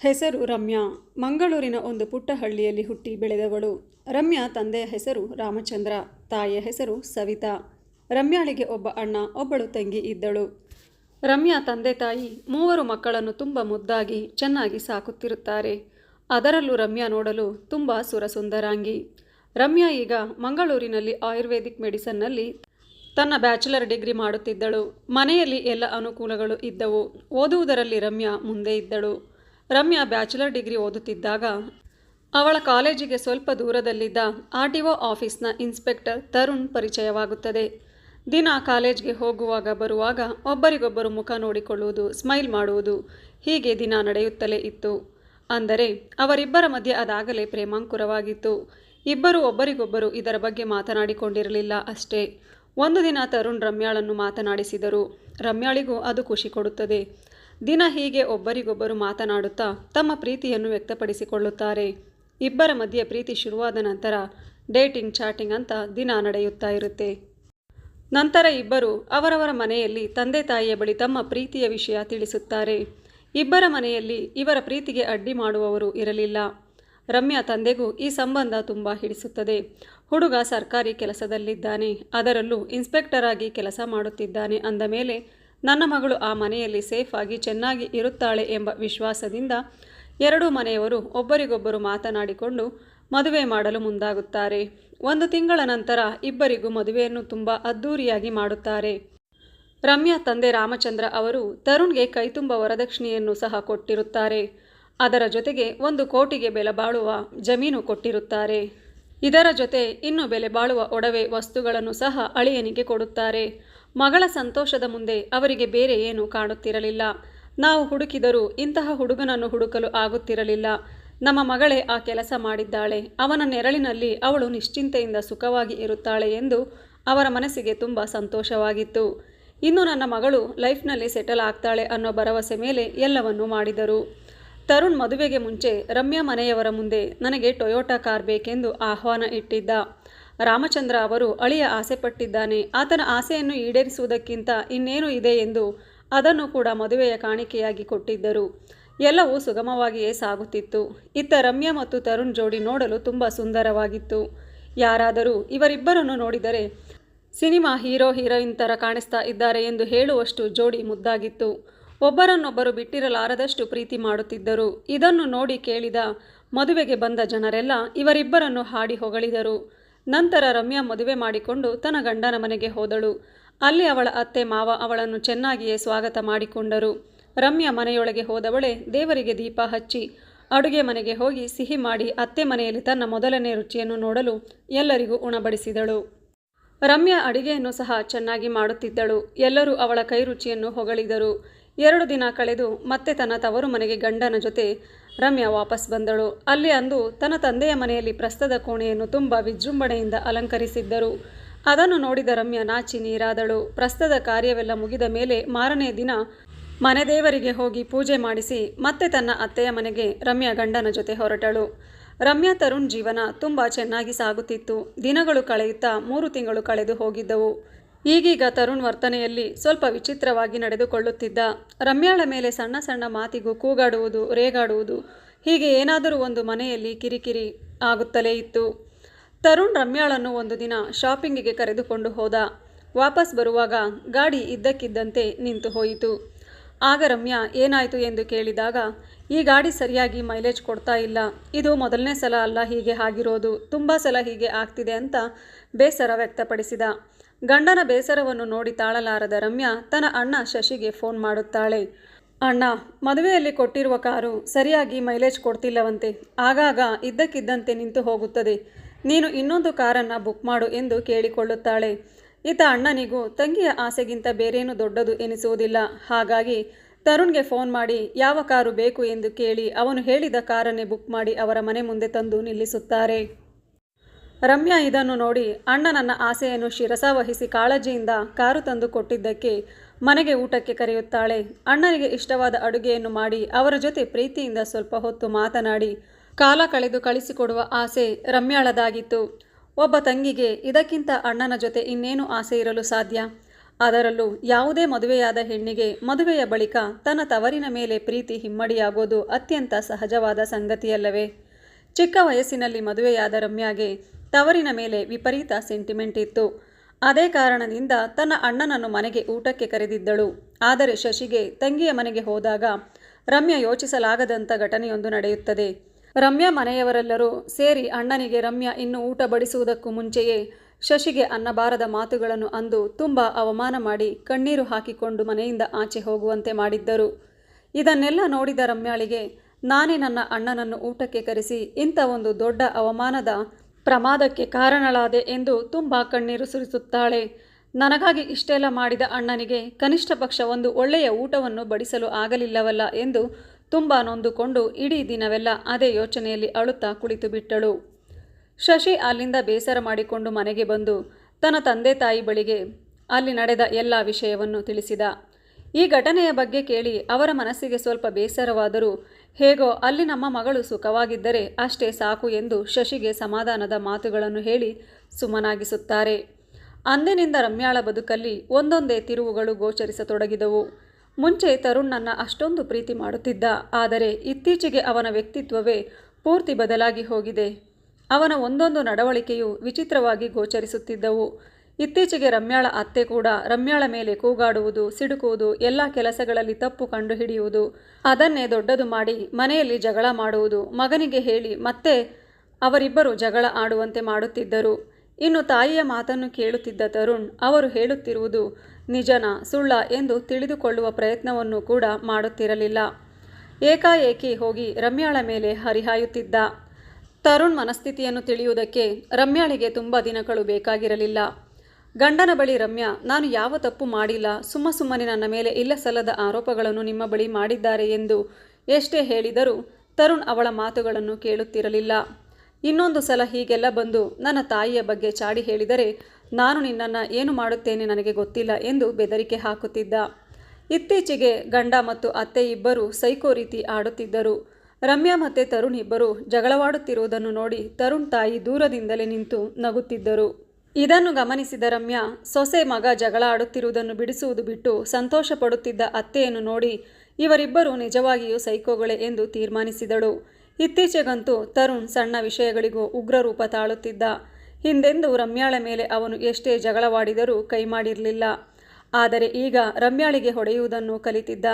ಹೆಸರು ರಮ್ಯಾ. ಮಂಗಳೂರಿನ ಒಂದು ಪುಟ್ಟ ಹಳ್ಳಿಯಲ್ಲಿ ಹುಟ್ಟಿ ಬೆಳೆದವಳು. ರಮ್ಯಾ ತಂದೆಯ ಹೆಸರು ರಾಮಚಂದ್ರ, ತಾಯಿಯ ಹೆಸರು ಸವಿತಾ. ರಮ್ಯಾಳಿಗೆ ಒಬ್ಬ ಅಣ್ಣ, ಒಬ್ಬಳು ತಂಗಿ ಇದ್ದಳು. ರಮ್ಯಾ ತಂದೆ ತಾಯಿ ಮೂವರು ಮಕ್ಕಳನ್ನು ತುಂಬ ಮುದ್ದಾಗಿ, ಚೆನ್ನಾಗಿ ಸಾಕುತ್ತಿರುತ್ತಾರೆ. ಅದರಲ್ಲೂ ರಮ್ಯಾ ನೋಡಲು ತುಂಬ ಸುರಸುಂದರಾಂಗಿ. ರಮ್ಯಾ ಈಗ ಮಂಗಳೂರಿನಲ್ಲಿ ಆಯುರ್ವೇದಿಕ್ ಮೆಡಿಸನ್ನಲ್ಲಿ ತನ್ನ ಬ್ಯಾಚುಲರ್ ಡಿಗ್ರಿ ಮಾಡುತ್ತಿದ್ದಳು. ಮನೆಯಲ್ಲಿ ಎಲ್ಲ ಅನುಕೂಲಗಳು ಇದ್ದವು. ಓದುವುದರಲ್ಲಿ ರಮ್ಯಾ ಮುಂದೆ ಇದ್ದಳು. ರಮ್ಯಾ ಬ್ಯಾಚುಲರ್ ಡಿಗ್ರಿ ಓದುತ್ತಿದ್ದಾಗ ಅವಳ ಕಾಲೇಜಿಗೆ ಸ್ವಲ್ಪ ದೂರದಲ್ಲಿದ್ದ ಆರ್ ಟಿ ಒ ಆಫೀಸ್ನ ಇನ್ಸ್ಪೆಕ್ಟರ್ ತರುಣ್ ಪರಿಚಯವಾಗುತ್ತದೆ. ದಿನ ಕಾಲೇಜ್ಗೆ ಹೋಗುವಾಗ ಬರುವಾಗ ಒಬ್ಬರಿಗೊಬ್ಬರು ಮುಖ ನೋಡಿಕೊಳ್ಳುವುದು, ಸ್ಮೈಲ್ ಮಾಡುವುದು ಹೀಗೆ ದಿನ ನಡೆಯುತ್ತಲೇ ಇತ್ತು. ಅಂದರೆ ಅವರಿಬ್ಬರ ಮಧ್ಯೆ ಅದಾಗಲೇ ಪ್ರೇಮಾಂಕುರವಾಗಿತ್ತು. ಇಬ್ಬರು ಒಬ್ಬರಿಗೊಬ್ಬರು ಇದರ ಬಗ್ಗೆ ಮಾತನಾಡಿಕೊಂಡಿರಲಿಲ್ಲ ಅಷ್ಟೇ. ಒಂದು ದಿನ ತರುಣ್ ರಮ್ಯಾಳನ್ನು ಮಾತನಾಡಿಸಿದರು. ರಮ್ಯಾಳಿಗೂ ಅದು ಖುಷಿ ಕೊಡುತ್ತದೆ. ದಿನ ಹೀಗೆ ಒಬ್ಬರಿಗೊಬ್ಬರು ಮಾತನಾಡುತ್ತಾ ತಮ್ಮ ಪ್ರೀತಿಯನ್ನು ವ್ಯಕ್ತಪಡಿಸಿಕೊಳ್ಳುತ್ತಾರೆ. ಇಬ್ಬರ ಮಧ್ಯೆ ಪ್ರೀತಿ ಶುರುವಾದ ನಂತರ ಡೇಟಿಂಗ್, ಚಾಟಿಂಗ್ ಅಂತ ದಿನ ನಡೆಯುತ್ತಾ ಇರುತ್ತೆ. ನಂತರ ಇಬ್ಬರು ಅವರವರ ಮನೆಯಲ್ಲಿ ತಂದೆ ತಾಯಿಯ ಬಳಿ ತಮ್ಮ ಪ್ರೀತಿಯ ವಿಷಯ ತಿಳಿಸುತ್ತಾರೆ. ಇಬ್ಬರ ಮನೆಯಲ್ಲಿ ಇವರ ಪ್ರೀತಿಗೆ ಅಡ್ಡಿ ಮಾಡುವವರು ಇರಲಿಲ್ಲ. ರಮ್ಯಾ ತಂದೆಗೂ ಈ ಸಂಬಂಧ ತುಂಬ ಹಿಡಿಸುತ್ತದೆ. ಹುಡುಗ ಸರ್ಕಾರಿ ಕೆಲಸದಲ್ಲಿದ್ದಾನೆ. ಅದರಲ್ಲೂ ಇನ್ಸ್ಪೆಕ್ಟರ್ ಆಗಿ ಕೆಲಸ ಮಾಡುತ್ತಿದ್ದಾನೆ ಅಂದ ಮೇಲೆ ನನ್ನ ಮಗಳು ಆ ಮನೆಯಲ್ಲಿ ಸೇಫ್ ಆಗಿ ಚೆನ್ನಾಗಿ ಇರುತ್ತಾಳೆ ಎಂಬ ವಿಶ್ವಾಸದಿಂದ ಎರಡೂ ಮನೆಯವರು ಒಬ್ಬರಿಗೊಬ್ಬರು ಮಾತನಾಡಿಕೊಂಡು ಮದುವೆ ಮಾಡಲು ಮುಂದಾಗುತ್ತಾರೆ. ಒಂದು ತಿಂಗಳ ನಂತರ ಇಬ್ಬರಿಗೂ ಮದುವೆಯನ್ನು ತುಂಬ ಅದ್ಧೂರಿಯಾಗಿ ಮಾಡುತ್ತಾರೆ. ರಮ್ಯಾ ತಂದೆ ರಾಮಚಂದ್ರ ಅವರು ತರುಣ್ಗೆ ಕೈತುಂಬ ವರದಕ್ಷಿಣೆಯನ್ನು ಸಹ ಕೊಟ್ಟಿರುತ್ತಾರೆ. ಅದರ ಜೊತೆಗೆ ಒಂದು ಕೋಟಿಗೆ ಬೆಲೆ ಬಾಳುವ ಜಮೀನು ಕೊಟ್ಟಿರುತ್ತಾರೆ. ಇದರ ಜೊತೆ ಇನ್ನು ಬೆಲೆ ಬಾಳುವ ಒಡವೆ ವಸ್ತುಗಳನ್ನು ಸಹ ಅಳಿಯನಿಗೆ ಕೊಡುತ್ತಾರೆ. ಮಗಳ ಸಂತೋಷದ ಮುಂದೆ ಅವರಿಗೆ ಬೇರೆ ಏನು ಕಾಣುತ್ತಿರಲಿಲ್ಲ. ನಾವು ಹುಡುಕಿದರೂ ಇಂತಹ ಹುಡುಗನನ್ನು ಹುಡುಕಲು ಆಗುತ್ತಿರಲಿಲ್ಲ. ನಮ್ಮ ಮಗಳೇ ಆ ಕೆಲಸ ಮಾಡಿದ್ದಾಳೆ. ಅವನ ನೆರಳಿನಲ್ಲಿ ಅವಳು ನಿಶ್ಚಿಂತೆಯಿಂದ ಸುಖವಾಗಿ ಇರುತ್ತಾಳೆ ಎಂದು ಅವರ ಮನಸ್ಸಿಗೆ ತುಂಬ ಸಂತೋಷವಾಗಿತ್ತು. ಇನ್ನು ನನ್ನ ಮಗಳು ಲೈಫ್ನಲ್ಲಿ ಸೆಟಲ್ ಆಗ್ತಾಳೆ ಅನ್ನೋ ಭರವಸೆ ಮೇಲೆ ಎಲ್ಲವನ್ನೂ ಮಾಡಿದರು. ತರುಣ್ ಮದುವೆಗೆ ಮುಂಚೆ ರಮ್ಯಾ ಮನೆಯವರ ಮುಂದೆ ನನಗೆ ಟೊಯೋಟಾ ಕಾರ್ ಬೇಕೆಂದು ಆಹ್ವಾನ ಇಟ್ಟಿದ್ದ. ರಾಮಚಂದ್ರ ಅವರು ಅಳಿಯ ಆಸೆ ಪಟ್ಟಿದ್ದಾನೆ ಆತನ ಆಸೆಯನ್ನು ಈಡೇರಿಸುವುದಕ್ಕಿಂತ ಇನ್ನೇನು ಇದೆ ಎಂದು ಅದನ್ನು ಕೂಡ ಮದುವೆಯ ಕಾಣಿಕೆಯಾಗಿ ಕೊಟ್ಟಿದ್ದರು. ಎಲ್ಲವೂ ಸುಗಮವಾಗಿಯೇ ಸಾಗುತ್ತಿತ್ತು. ಇತ್ತ ರಮ್ಯಾ ಮತ್ತು ತರುಣ್ ಜೋಡಿ ನೋಡಲು ತುಂಬ ಸುಂದರವಾಗಿತ್ತು. ಯಾರಾದರೂ ಇವರಿಬ್ಬರನ್ನು ನೋಡಿದರೆ ಸಿನಿಮಾ ಹೀರೋ ಹೀರೋಯಿನ್ ಥರ ಕಾಣಿಸ್ತಾ ಇದ್ದಾರೆ ಎಂದು ಹೇಳುವಷ್ಟು ಜೋಡಿ ಮುದ್ದಾಗಿತ್ತು. ಒಬ್ಬರನ್ನೊಬ್ಬರು ಬಿಟ್ಟಿರಲಾರದಷ್ಟು ಪ್ರೀತಿ ಮಾಡುತ್ತಿದ್ದರು. ಇದನ್ನು ನೋಡಿ ಕೇಳಿದ ಮದುವೆಗೆ ಬಂದ ಜನರೆಲ್ಲ ಇವರಿಬ್ಬರನ್ನು ಹಾಡಿ ಹೊಗಳಿದರು. ನಂತರ ರಮ್ಯಾ ಮದುವೆ ಮಾಡಿಕೊಂಡು ತನ್ನ ಗಂಡನ ಮನೆಗೆ ಹೋದಳು. ಅಲ್ಲಿ ಅವಳ ಅತ್ತೆ ಮಾವ ಅವಳನ್ನು ಚೆನ್ನಾಗಿಯೇ ಸ್ವಾಗತ ಮಾಡಿಕೊಂಡರು. ರಮ್ಯಾ ಮನೆಯೊಳಗೆ ಹೋದವಳೆ ದೇವರಿಗೆ ದೀಪ ಹಚ್ಚಿ, ಅಡುಗೆ ಮನೆಗೆ ಹೋಗಿ ಸಿಹಿ ಮಾಡಿ ಅತ್ತೆ ಮನೆಯಲ್ಲಿ ತನ್ನ ಮೊದಲನೇ ರುಚಿಯನ್ನು ನೋಡಲು ಎಲ್ಲರಿಗೂ ಉಣಬಡಿಸಿದಳು. ರಮ್ಯಾ ಅಡಿಗೆಯನ್ನು ಸಹ ಚೆನ್ನಾಗಿ ಮಾಡುತ್ತಿದ್ದಳು. ಎಲ್ಲರೂ ಅವಳ ಕೈ ರುಚಿಯನ್ನು ಹೊಗಳಿದರು. ಎರಡು ದಿನ ಕಳೆದು ಮತ್ತೆ ತನ್ನ ತವರು ಮನೆಗೆ ಗಂಡನ ಜೊತೆ ರಮ್ಯಾ ವಾಪಸ್ ಬಂದಳು. ಅಲ್ಲಿ ಅಂದು ತನ್ನ ತಂದೆಯ ಮನೆಯಲ್ಲಿ ಪ್ರಸ್ತದ ಕೋಣೆಯನ್ನು ತುಂಬ ವಿಜೃಂಭಣೆಯಿಂದ ಅಲಂಕರಿಸಿದ್ದರು. ಅದನ್ನು ನೋಡಿದ ರಮ್ಯಾ ನಾಚಿ ನೀರಾದಳು. ಪ್ರಸ್ತದ ಕಾರ್ಯವೆಲ್ಲ ಮುಗಿದ ಮೇಲೆ ಮಾರನೇ ದಿನ ಮನೆದೇವರಿಗೆ ಹೋಗಿ ಪೂಜೆ ಮಾಡಿಸಿ ಮತ್ತೆ ತನ್ನ ಅತ್ತೆಯ ಮನೆಗೆ ರಮ್ಯಾ ಗಂಡನ ಜೊತೆ ಹೊರಟಳು. ರಮ್ಯಾ ತರುಣ್ ಜೀವನ ತುಂಬ ಚೆನ್ನಾಗಿ ಸಾಗುತ್ತಿತ್ತು. ದಿನಗಳು ಕಳೆಯುತ್ತಾ ಮೂರು ತಿಂಗಳು ಕಳೆದು ಹೋಗಿದ್ದವು. ಈಗೀಗ ತರುಣ್ ವರ್ತನೆಯಲ್ಲಿ ಸ್ವಲ್ಪ ವಿಚಿತ್ರವಾಗಿ ನಡೆದುಕೊಳ್ಳುತ್ತಿದ್ದ. ರಮ್ಯಾಳ ಮೇಲೆ ಸಣ್ಣ ಸಣ್ಣ ಮಾತಿಗೂ ಕೂಗಾಡುವುದು, ರೇಗಾಡುವುದು ಹೀಗೆ ಏನಾದರೂ ಒಂದು ಮನೆಯಲ್ಲಿ ಕಿರಿಕಿರಿ ಆಗುತ್ತಲೇ ಇತ್ತು. ತರುಣ್ ರಮ್ಯಾಳನ್ನು ಒಂದು ದಿನ ಶಾಪಿಂಗಿಗೆ ಕರೆದುಕೊಂಡು ಹೋದ. ವಾಪಸ್ ಬರುವಾಗ ಗಾಡಿ ಇದ್ದಕ್ಕಿದ್ದಂತೆ ನಿಂತು ಹೋಯಿತು. ಆಗ ರಮ್ಯಾ, ಏನಾಯಿತು ಎಂದು ಕೇಳಿದಾಗ, ಈ ಗಾಡಿ ಸರಿಯಾಗಿ ಮೈಲೇಜ್ ಕೊಡ್ತಾ ಇಲ್ಲ. ಇದು ಮೊದಲನೇ ಸಲ ಅಲ್ಲ ಹೀಗೆ ಆಗಿರೋದು, ತುಂಬ ಸಲ ಹೀಗೆ ಆಗ್ತಿದೆ ಅಂತ ಬೇಸರ ವ್ಯಕ್ತಪಡಿಸಿದ. ಗಂಡನ ಬೇಸರವನ್ನು ನೋಡಿ ತಾಳಲಾರದ ರಮ್ಯಾ ತನ್ನ ಅಣ್ಣ ಶಶಿಗೆ ಫೋನ್ ಮಾಡುತ್ತಾಳೆ. ಅಣ್ಣ, ಮದುವೆಯಲ್ಲಿ ಕೊಟ್ಟಿರುವ ಕಾರು ಸರಿಯಾಗಿ ಮೈಲೇಜ್ ಕೊಡ್ತಿಲ್ಲವಂತೆ. ಆಗಾಗ ಇದ್ದಕ್ಕಿದ್ದಂತೆ ನಿಂತು ಹೋಗುತ್ತದೆ. ನೀನು ಇನ್ನೊಂದು ಕಾರನ್ನು ಬುಕ್ ಮಾಡು ಎಂದು ಕೇಳಿಕೊಳ್ಳುತ್ತಾಳೆ. ಈತ ಅಣ್ಣನಿಗೂ ತಂಗಿಯ ಆಸೆಗಿಂತ ಬೇರೇನು ದೊಡ್ಡದು ಎನಿಸುವುದಿಲ್ಲ. ಹಾಗಾಗಿ ತರುಣ್ಗೆ ಫೋನ್ ಮಾಡಿ ಯಾವ ಕಾರು ಬೇಕು ಎಂದು ಕೇಳಿ ಅವನು ಹೇಳಿದ ಕಾರನ್ನೇ ಬುಕ್ ಮಾಡಿ ಅವರ ಮನೆ ಮುಂದೆ ತಂದು ನಿಲ್ಲಿಸುತ್ತಾರೆ. ರಮ್ಯಾ ಇದನ್ನು ನೋಡಿ ಅಣ್ಣ ನನ್ನ ಆಸೆಯನ್ನು ಶಿರಸಾವಹಿಸಿ ಕಾಳಜಿಯಿಂದ ಕಾರು ತಂದು ಕೊಟ್ಟಿದ್ದಕ್ಕೆ ಮನೆಗೆ ಊಟಕ್ಕೆ ಕರೆಯುತ್ತಾಳೆ. ಅಣ್ಣನಿಗೆ ಇಷ್ಟವಾದ ಅಡುಗೆಯನ್ನು ಮಾಡಿ ಅವರ ಜೊತೆ ಪ್ರೀತಿಯಿಂದ ಸ್ವಲ್ಪ ಹೊತ್ತು ಮಾತನಾಡಿ ಕಾಲ ಕಳೆದು ಕಳಿಸಿಕೊಡುವ ಆಸೆ ರಮ್ಯಾಳದಾಗಿತ್ತು. ಒಬ್ಬ ತಂಗಿಗೆ ಇದಕ್ಕಿಂತ ಅಣ್ಣನ ಜೊತೆ ಇನ್ನೇನು ಆಸೆ ಇರಲು ಸಾಧ್ಯ? ಅದರಲ್ಲೂ ಯಾವುದೇ ಮದುವೆಯಾದ ಹೆಣ್ಣಿಗೆ ಮದುವೆಯ ಬಳಿಕ ತನ್ನ ತವರಿನ ಮೇಲೆ ಪ್ರೀತಿ ಹಿಮ್ಮಡಿಯಾಗೋದು ಅತ್ಯಂತ ಸಹಜವಾದ ಸಂಗತಿಯಲ್ಲವೇ. ಚಿಕ್ಕ ವಯಸ್ಸಿನಲ್ಲಿ ಮದುವೆಯಾದ ರಮ್ಯಾಗೆ ತವರಿನ ಮೇಲೆ ವಿಪರೀತ ಸೆಂಟಿಮೆಂಟ್ ಇತ್ತು. ಅದೇ ಕಾರಣದಿಂದ ತನ್ನ ಅಣ್ಣನನ್ನು ಮನೆಗೆ ಊಟಕ್ಕೆ ಕರೆದಿದ್ದಳು. ಆದರೆ ಶಶಿಗೆ ತಂಗಿಯ ಮನೆಗೆ ಹೋದಾಗ ರಮ್ಯಾ ಯೋಚಿಸಲಾಗದಂಥ ಘಟನೆಯೊಂದು ನಡೆಯುತ್ತದೆ. ರಮ್ಯಾ ಮನೆಯವರೆಲ್ಲರೂ ಸೇರಿ ಅಣ್ಣನಿಗೆ ರಮ್ಯಾ ಇನ್ನು ಊಟ ಬಡಿಸುವುದಕ್ಕೂ ಮುಂಚೆಯೇ ಶಶಿಗೆ ಅನ್ನಬಾರದ ಮಾತುಗಳನ್ನು ಅಂದು ತುಂಬ ಅವಮಾನ ಮಾಡಿ ಕಣ್ಣೀರು ಹಾಕಿಕೊಂಡು ಮನೆಯಿಂದ ಆಚೆ ಹೋಗುವಂತೆ ಮಾಡಿದ್ದರು. ಇದನ್ನೆಲ್ಲ ನೋಡಿದ ರಮ್ಯಾಳಿಗೆ, ನಾನೇ ನನ್ನ ಅಣ್ಣನನ್ನು ಊಟಕ್ಕೆ ಕರೆಸಿ, ಇಂಥ ಒಂದು ದೊಡ್ಡ ಅವಮಾನದ ಪ್ರಮಾದಕ್ಕೆ ಕಾರಣಳಾದೆ ಎಂದು ತುಂಬ ಕಣ್ಣೀರು ಸುರಿಸುತ್ತಾಳೆ. ನನಗಾಗಿ ಇಷ್ಟೆಲ್ಲ ಮಾಡಿದ ಅಣ್ಣನಿಗೆ ಕನಿಷ್ಠ ಪಕ್ಷ ಒಂದು ಒಳ್ಳೆಯ ಊಟವನ್ನು ಬಡಿಸಲು ಆಗಲಿಲ್ಲವಲ್ಲ ಎಂದು ತುಂಬ ನೊಂದುಕೊಂಡು ಇಡೀ ದಿನವೆಲ್ಲ ಅದೇ ಯೋಚನೆಯಲ್ಲಿ ಅಳುತ್ತಾ ಕುಳಿತು ಬಿಟ್ಟಳು. ಶಶಿ ಅಲ್ಲಿಂದ ಬೇಸರ ಮಾಡಿಕೊಂಡು ಮನೆಗೆ ಬಂದು ತನ್ನ ತಂದೆ ತಾಯಿ ಬಳಿಗೆ ಅಲ್ಲಿ ನಡೆದ ಎಲ್ಲ ವಿಷಯವನ್ನು ತಿಳಿಸಿದ. ಈ ಘಟನೆಯ ಬಗ್ಗೆ ಕೇಳಿ ಅವರ ಮನಸ್ಸಿಗೆ ಸ್ವಲ್ಪ ಬೇಸರವಾದರೂ ಹೇಗೋ ಅಲ್ಲಿ ನಮ್ಮ ಮಗಳು ಸುಖವಾಗಿದ್ದರೆ ಅಷ್ಟೇ ಸಾಕು ಎಂದು ಶಶಿಗೆ ಸಮಾಧಾನದ ಮಾತುಗಳನ್ನು ಹೇಳಿ ಸುಮ್ಮನಾಗಿಸುತ್ತಾರೆ ಅಂದಿನಿಂದ ರಮ್ಯಾಳ ಬದುಕಲ್ಲಿ ಒಂದೊಂದೇ ತಿರುವುಗಳು ಗೋಚರಿಸತೊಡಗಿದವು. ಮುಂಚೆ ತರುಣ್ ನನ್ನ ಅಷ್ಟೊಂದು ಪ್ರೀತಿ ಮಾಡುತ್ತಿದ್ದ, ಆದರೆ ಇತ್ತೀಚೆಗೆ ಅವನ ವ್ಯಕ್ತಿತ್ವವೇ ಪೂರ್ತಿ ಬದಲಾಗಿ ಹೋಗಿದೆ. ಅವನ ಒಂದೊಂದು ನಡವಳಿಕೆಯು ವಿಚಿತ್ರವಾಗಿ ಗೋಚರಿಸುತ್ತಿದ್ದವು. ಇತ್ತೀಚೆಗೆ ರಮ್ಯಾಳ ಅತ್ತೆ ಕೂಡ ರಮ್ಯಾಳ ಮೇಲೆ ಕೂಗಾಡುವುದು, ಸಿಡುಕುವುದು, ಎಲ್ಲ ಕೆಲಸಗಳಲ್ಲಿ ತಪ್ಪು ಕಂಡುಹಿಡಿಯುವುದು, ಅದನ್ನೇ ದೊಡ್ಡದು ಮಾಡಿ ಮನೆಯಲ್ಲಿ ಜಗಳ ಮಾಡುವುದು, ಮಗನಿಗೆ ಹೇಳಿ ಮತ್ತೆ ಅವರಿಬ್ಬರು ಜಗಳ ಆಡುವಂತೆ ಮಾಡುತ್ತಿದ್ದರು. ಇನ್ನು ತಾಯಿಯ ಮಾತನ್ನು ಕೇಳುತ್ತಿದ್ದ ತರುಣ್, ಅವರು ಹೇಳುತ್ತಿರುವುದು ನಿಜನ ಸುಳ್ಳ ಎಂದು ತಿಳಿದುಕೊಳ್ಳುವ ಪ್ರಯತ್ನವನ್ನು ಕೂಡ ಮಾಡುತ್ತಿರಲಿಲ್ಲ. ಏಕಾಏಕಿ ಹೋಗಿ ರಮ್ಯಾಳ ಮೇಲೆ ಹರಿಹಾಯುತ್ತಿದ್ದ. ತರುಣ್ ಮನಸ್ಥಿತಿಯನ್ನು ತಿಳಿಯುವುದಕ್ಕೆ ರಮ್ಯಾಳಿಗೆ ತುಂಬ ದಿನಗಳು ಬೇಕಾಗಿರಲಿಲ್ಲ. ಗಂಡನ ಬಳಿ ರಮ್ಯಾ, ನಾನು ಯಾವ ತಪ್ಪು ಮಾಡಿಲ್ಲ, ಸುಮ್ಮ ಸುಮ್ಮನೆ ನನ್ನ ಮೇಲೆ ಇಲ್ಲ ಸಲ್ಲದ ಆರೋಪಗಳನ್ನು ನಿಮ್ಮ ಬಳಿ ಮಾಡಿದ್ದಾರೆ ಎಂದು ಎಷ್ಟೇ ಹೇಳಿದರೂ ತರುಣ್ ಅವಳ ಮಾತುಗಳನ್ನು ಕೇಳುತ್ತಿರಲಿಲ್ಲ. ಇನ್ನೊಂದು ಸಲ ಹೀಗೆಲ್ಲ ಬಂದು ನನ್ನ ತಾಯಿಯ ಬಗ್ಗೆ ಚಾಡಿ ಹೇಳಿದರೆ ನಾನು ನಿನ್ನನ್ನು ಏನು ಮಾಡುತ್ತೇನೆ ನನಗೆ ಗೊತ್ತಿಲ್ಲ ಎಂದು ಬೆದರಿಕೆ ಹಾಕುತ್ತಿದ್ದ. ಇತ್ತೀಚೆಗೆ ಗಂಡ ಮತ್ತು ಅತ್ತೆ ಇಬ್ಬರು ಸೈಕೋ ರೀತಿ ಆಡುತ್ತಿದ್ದರು. ರಮ್ಯಾ ಮತ್ತು ತರುಣ್ ಇಬ್ಬರು ಜಗಳವಾಡುತ್ತಿರುವುದನ್ನು ನೋಡಿ ತರುಣ್ ತಾಯಿ ದೂರದಿಂದಲೇ ನಿಂತು ನಗುತ್ತಿದ್ದರು. ಇದನ್ನು ಗಮನಿಸಿದ ರಮ್ಯಾ, ಸೊಸೆ ಮಗ ಜಗಳ ಆಡುತ್ತಿರುವುದನ್ನು ಬಿಡಿಸುವುದು ಬಿಟ್ಟು ಸಂತೋಷ ಪಡುತ್ತಿದ್ದ ಅತ್ತೆಯನ್ನು ನೋಡಿ ಇವರಿಬ್ಬರು ನಿಜವಾಗಿಯೂ ಸೈಕೋಗಳೇ ಎಂದು ತೀರ್ಮಾನಿಸಿದಳು. ಇತ್ತೀಚೆಗಂತೂ ತರುಣ್ ಸಣ್ಣ ವಿಷಯಗಳಿಗೂ ಉಗ್ರ ರೂಪ ತಾಳುತ್ತಿದ್ದ. ಹಿಂದೆಂದು ರಮ್ಯಾಳ ಮೇಲೆ ಅವನು ಎಷ್ಟೇ ಜಗಳವಾಡಿದರೂ ಕೈಮಾಡಿರಲಿಲ್ಲ. ಆದರೆ ಈಗ ರಮ್ಯಾಳಿಗೆ ಹೊಡೆಯುವುದನ್ನು ಕಲಿತಿದ್ದ.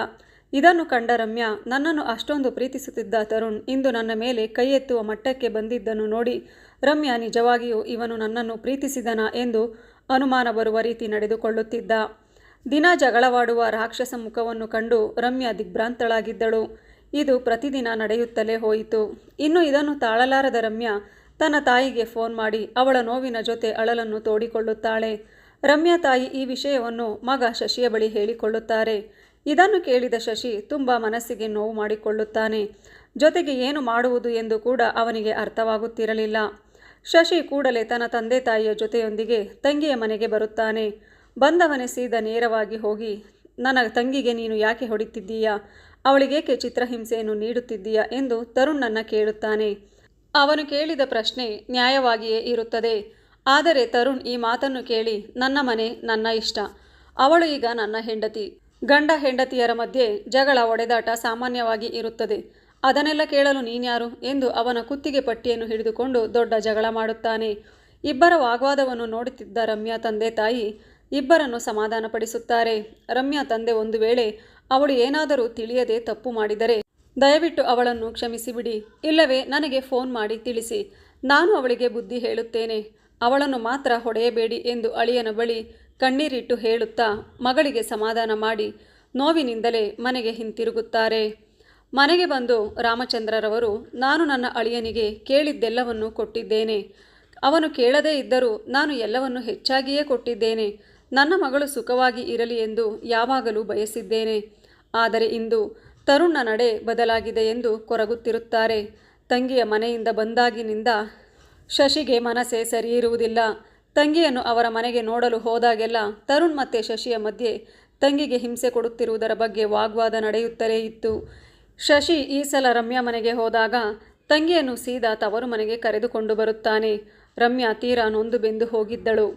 ಇದನ್ನು ಕಂಡ ರಮ್ಯಾ, ನನ್ನನ್ನು ಅಷ್ಟೊಂದು ಪ್ರೀತಿಸುತ್ತಿದ್ದ ತರುಣ್ ಇಂದು ನನ್ನ ಮೇಲೆ ಕೈ ಎತ್ತುವ ಮಟ್ಟಕ್ಕೆ ಬಂದಿದ್ದನ್ನು ನೋಡಿ ರಮ್ಯಾ ನಿಜವಾಗಿಯೂ ಇವನು ನನ್ನನ್ನು ಪ್ರೀತಿಸಿದನಾ ಎಂದು ಅನುಮಾನ ಬರುವ ರೀತಿ ನಡೆದುಕೊಳ್ಳುತ್ತಿದ್ದ. ದಿನ ಜಗಳವಾಡುವ ರಾಕ್ಷಸ ಮುಖವನ್ನು ಕಂಡು ರಮ್ಯಾ ದಿಗ್ಭ್ರಾಂತಳಾಗಿದ್ದಳು. ಇದು ಪ್ರತಿದಿನ ನಡೆಯುತ್ತಲೇ ಹೋಯಿತು. ಇನ್ನು ಇದನ್ನು ತಾಳಲಾರದ ರಮ್ಯಾ ತನ್ನ ತಾಯಿಗೆ ಫೋನ್ ಮಾಡಿ ಅವಳ ನೋವಿನ ಜೊತೆ ಅಳಲನ್ನು ತೋಡಿಕೊಳ್ಳುತ್ತಾಳೆ. ರಮ್ಯಾ ತಾಯಿ ಈ ವಿಷಯವನ್ನು ಮಗ ಶಶಿಯ ಬಳಿ ಹೇಳಿಕೊಳ್ಳುತ್ತಾರೆ. ಇದನ್ನು ಕೇಳಿದ ಶಶಿ ತುಂಬ ಮನಸ್ಸಿಗೆ ನೋವು ಮಾಡಿಕೊಳ್ಳುತ್ತಾನೆ. ಜೊತೆಗೆ ಏನು ಮಾಡುವುದು ಎಂದು ಕೂಡ ಅವನಿಗೆ ಅರ್ಥವಾಗುತ್ತಿರಲಿಲ್ಲ. ಶಶಿ ಕೂಡಲೇ ತನ್ನ ತಂದೆ ತಾಯಿಯ ಜೊತೆಯೊಂದಿಗೆ ತಂಗಿಯ ಮನೆಗೆ ಬರುತ್ತಾನೆ. ಬಂದವನೇ ಸೀದ ನೇರವಾಗಿ ಹೋಗಿ, ನನ್ನ ತಂಗಿಗೆ ನೀನು ಯಾಕೆ ಹೊಡಿತಿದ್ದೀಯಾ? ಅವಳಿಗೇಕೆ ಚಿತ್ರಹಿಂಸೆಯನ್ನು ನೀಡುತ್ತಿದ್ದೀಯಾ? ಎಂದು ತರುಣ್ಣನ್ನ ಕೇಳುತ್ತಾನೆ. ಅವನು ಕೇಳಿದ ಪ್ರಶ್ನೆ ನ್ಯಾಯವಾಗಿಯೇ ಇರುತ್ತದೆ. ಆದರೆ ತರುಣ್ ಈ ಮಾತನ್ನು ಕೇಳಿ, ನನ್ನ ಮನೆ, ನನ್ನ ಇಷ್ಟ. ಅವಳು ಈಗ ನನ್ನ ಹೆಂಡತಿ. ಗಂಡ ಹೆಂಡತಿಯರ ಮಧ್ಯೆ ಜಗಳ ಒಡೆದಾಟ ಸಾಮಾನ್ಯವಾಗಿ ಇರುತ್ತದೆ. ಅದನ್ನೆಲ್ಲ ಕೇಳಲು ನೀನ್ಯಾರು? ಎಂದು ಅವನ ಕುತ್ತಿಗೆ ಪಟ್ಟಿಯನ್ನು ಹಿಡಿದುಕೊಂಡು ದೊಡ್ಡ ಜಗಳ ಮಾಡುತ್ತಾನೆ. ಇಬ್ಬರ ವಾಗ್ವಾದವನ್ನು ನೋಡುತ್ತಿದ್ದ ರಮ್ಯಾ ತಂದೆ ತಾಯಿ ಇಬ್ಬರನ್ನು ಸಮಾಧಾನಪಡಿಸುತ್ತಾರೆ. ರಮ್ಯಾ ತಂದೆ ಒಂದು ವೇಳೆ ಅವಳು ಏನಾದರೂ ತಿಳಿಯದೆ ತಪ್ಪು ಮಾಡಿದರೆ ದಯವಿಟ್ಟು ಅವಳನ್ನು ಕ್ಷಮಿಸಿಬಿಡಿ. ಇಲ್ಲವೇ, ನನಗೆ ಫೋನ್ ಮಾಡಿ ತಿಳಿಸಿ. ನಾನು ಅವಳಿಗೆ ಬುದ್ಧಿ ಹೇಳುತ್ತೇನೆ. ಅವಳನ್ನು ಮಾತ್ರ ಹೊಡೆಯಬೇಡಿ ಎಂದು ಅಳಿಯನ ಬಳಿ ಕಣ್ಣೀರಿಟ್ಟು ಹೇಳುತ್ತಾ ಮಗಳಿಗೆ ಸಮಾಧಾನ ಮಾಡಿ ನೋವಿನಿಂದಲೇ ಮನೆಗೆ ಹಿಂತಿರುಗುತ್ತಾರೆ. ಮನೆಗೆ ಬಂದು ರಾಮಚಂದ್ರರವರು, ನಾನು ನನ್ನ ಅಳಿಯನಿಗೆ ಕೇಳಿದ್ದೆಲ್ಲವನ್ನು ಕೊಟ್ಟಿದ್ದೇನೆ. ಅವನು ಕೇಳದೇ ಇದ್ದರೂ ನಾನು ಎಲ್ಲವನ್ನು ಹೆಚ್ಚಾಗಿಯೇ ಕೊಟ್ಟಿದ್ದೇನೆ. ನನ್ನ ಮಗಳು ಸುಖವಾಗಿ ಇರಲಿ ಎಂದು ಯಾವಾಗಲೂ ಬಯಸಿದ್ದೇನೆ. ಆದರೆ ಇಂದು ತರುಣ ನಡೆ ಬದಲಾಗಿದೆ ಎಂದು ಕೊರಗುತ್ತಿರುತ್ತಾರೆ. ತಂಗಿಯ ಮನೆಯಿಂದ ಬಂದಾಗಿನಿಂದ ಶಶಿಗೆ ಮನಸ್ಸೇ ಸರಿಯಿರುವುದಿಲ್ಲ. ತಂಗಿಯನ್ನು ಅವರ ಮನೆಗೆ ನೋಡಲು ಹೋದಾಗೆಲ್ಲ ತರುಣ್ ಮತ್ತು ಶಶಿಯ ಮಧ್ಯೆ ತಂಗಿಗೆ ಹಿಂಸೆ ಕೊಡುತ್ತಿರುವುದರ ಬಗ್ಗೆ ವಾಗ್ವಾದ ನಡೆಯುತ್ತಲೇ ಇತ್ತು. ಶಶಿ ಈ ಸಲ ರಮ್ಯಾ ಮನೆಗೆ ಹೋದಾಗ ತಂಗಿಯನ್ನು ಸೀದಾ ತವರು ಮನೆಗೆ ಕರೆದುಕೊಂಡು ಬರುತ್ತಾನೆ. ರಮ್ಯಾ ತೀರಾ ನೊಂದು ಬೆಂದು ಹೋಗಿದ್ದಳು.